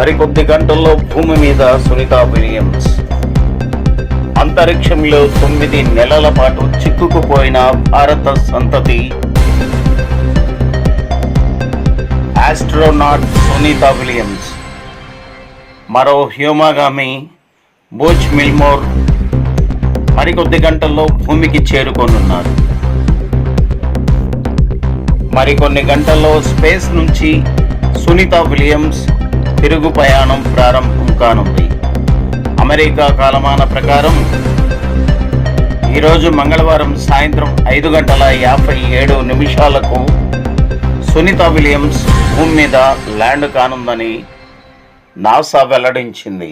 మరికొద్ది గంటల్లో భూమి మీద సునీత విలియమ్స్. అంతరిక్షంలో తొమ్మిది నెలల పాటు చిక్కుకుపోయిన భారత సంతతి. Astronaut Sunita Williams. మరో హ్యూమాగామి బోచ్ మిల్మోర్ మరికొద్ది గంటల్లో భూమికి చేరుకోనున్నారు. మరికొన్ని గంటల్లో స్పేస్ నుంచి సునీత విలియమ్స్ తిరుగు ప్రయాణం ప్రారంభం కానుంది. అమెరికా కాలమాన ప్రకారం ఈరోజు మంగళవారం సాయంత్రం ఐదు గంటల యాభై ఏడు నిమిషాలకు సునీత విలియమ్స్ భూమి మీద ల్యాండ్ కానుందని నాసా వెల్లడించింది.